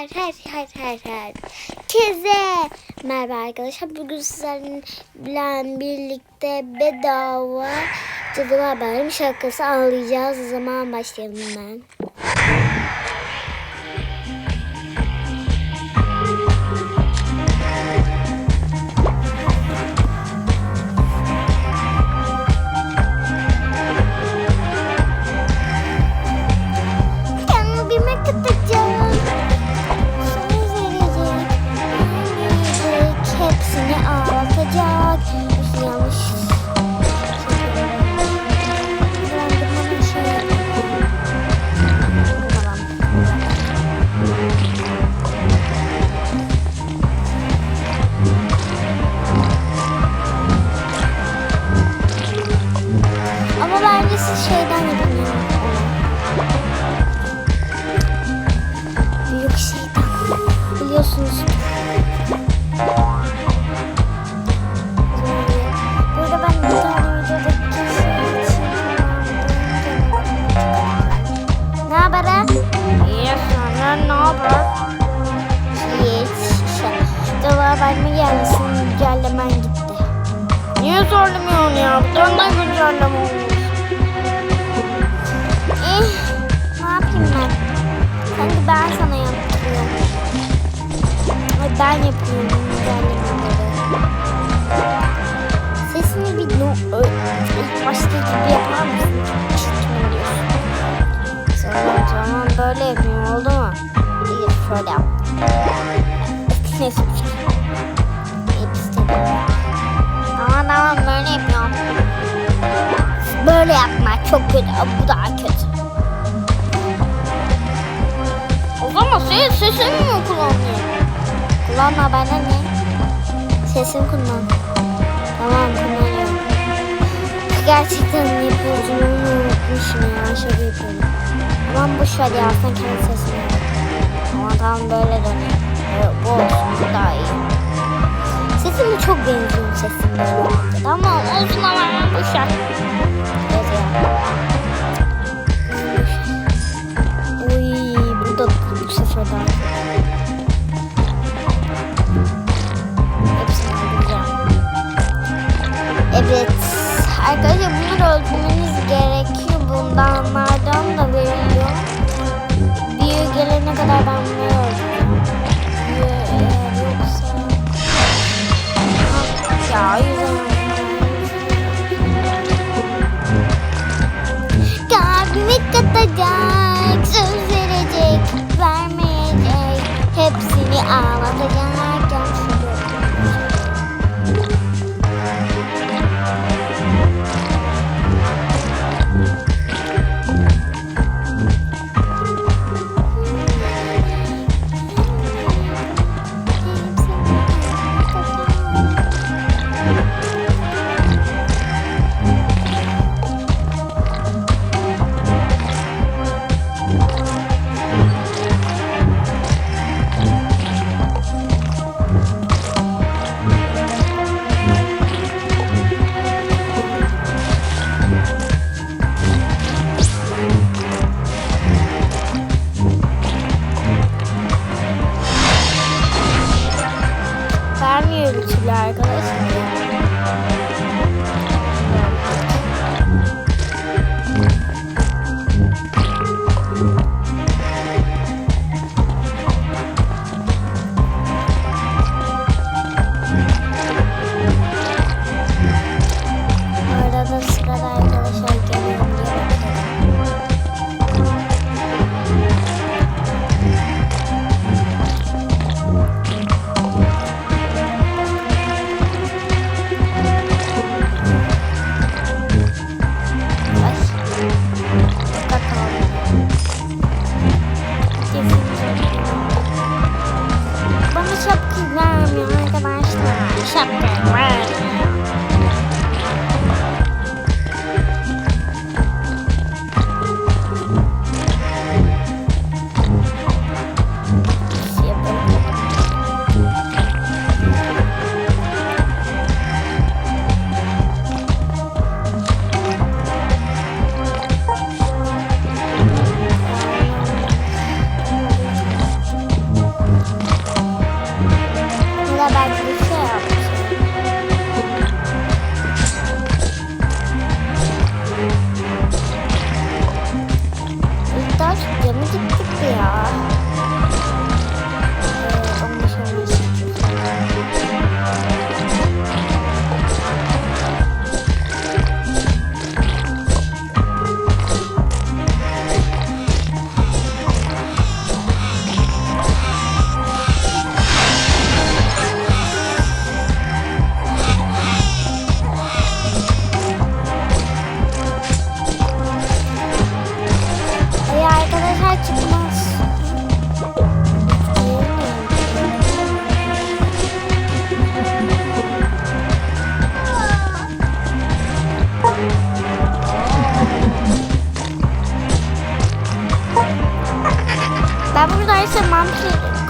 her her her her her Herkese merhaba arkadaşlar. Bugün sizlerle birlikte bedava Cadılar Bayramı şarkısı ağlayacağız. O zaman başlayalım ben. Şeyden yapın ya. Büyük şeytan. Biliyorsunuz. Burada ben bir tane videodaki şey için Ne haber ha? İyi senden ne haber? Hiç. Dolar verme gelmesin güncellemen gitti. Niye zorlamıyorsun ya? Bir tane güncelleme olmuş. Yapayım ben? Sana yaptırıyorum. Ay ben yapıyorum. Sesini bir no, ilk başta gibi yapar mısın? Çirkin oluyorsun. Tamam böyle yapayım oldu mu? İyi şöyle yap. Neyse. Tamam tamam böyle yapıyorum. Böyle yapmak çok kötü. Bu daha kötü. Senin sesini mi kullanıyor? Kullanma bana ne? Sesimi kullan. Tamam kullanıyorum. Gerçekten yapıyorculuğumu unutmuşum ya. Şaka yapıyorum. Tamam boş ver ya sen kendi sesini. Ama tamam böyle dönüyor. Evet, bu olsun bu daha iyi. Sesimi çok benziyor sesim. Tamam olsun ama boş ver. Evet ya. Bu sefer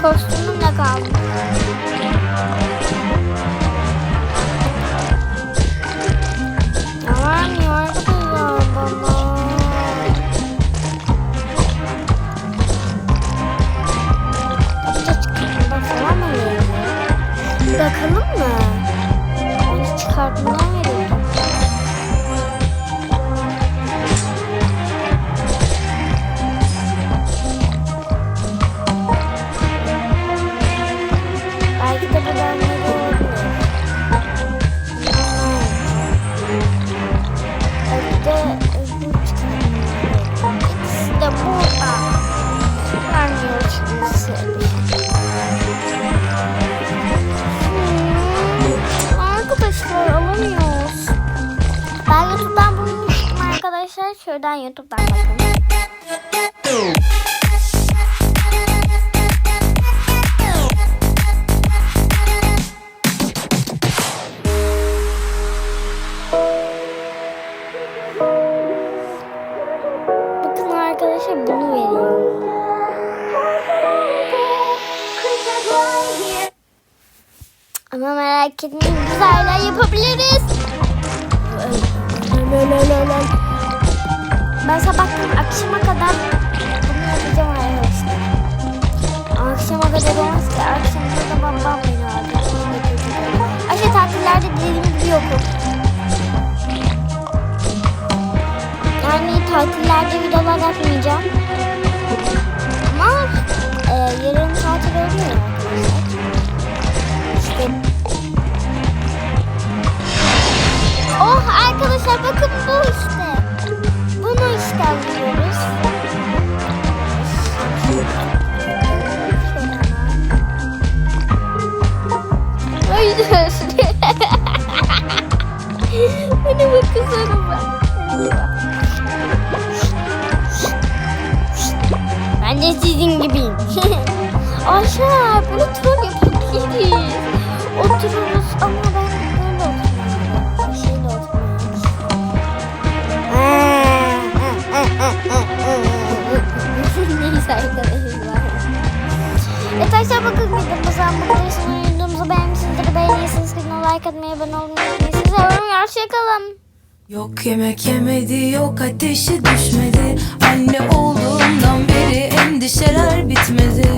şey, YouTube'dan bakın. Bakın arkadaşlar. Ama merak etmeyin güzeller yapabiliriz. Ben sabahtan akşama kadar bunu yapacağım arkadaşlar. Akşama kadar olmaz ki. Akşamda da babam beni alacak. Ayşe tatillerde dediğim gibi yokum. Yani tatillerde videolar yapmayacağım. Aşağı böyle troll yapabiliriz. Otururuz ama ben böyle oturmuyorum. Şeyle oturmuyorum. Neyse arkadaşlar. Evet arkadaşlar bakın videomuza mutluysanız videomuzu beğenmişsinizdir. Beğenirseniz kanala like atmayı, abone olmayı unutmayın. Sizi seviyorum. Hoşçakalın. Yok yemek yemedi, yok ateşi düşmedi Anne olduğumdan beri endişeler bitmedi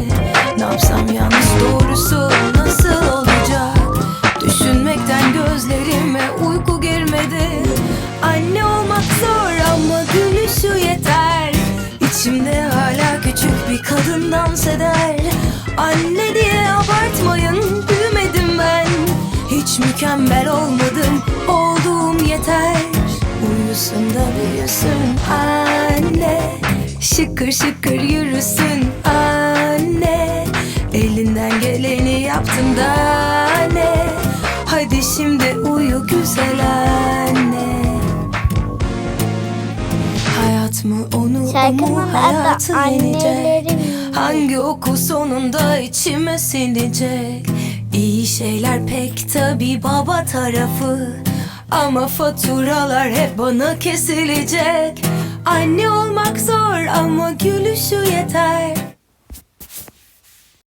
Yapsam yanlış doğrusu nasıl olacak? Düşünmekten gözlerime uyku girmedi. Anne olmak zor ama gülüşü yeter. İçimde hala küçük bir kadın dans eder. Anne diye abartmayın büyümedim ben. Hiç mükemmel olmadım olduğum yeter. Uyusun da büyüsün anne. Şıkır şıkır yürüsün anne yaptım da ne Hadi şimdi uyu güzel anne. Hayat mı onu mu? Şarkının adı hayatı yenecek. Hangi oku sonunda içime sinecek İyi şeyler pek tabi baba tarafı. Ama faturalar hep bana kesilecek. Anne olmak zor ama gülüşü yeter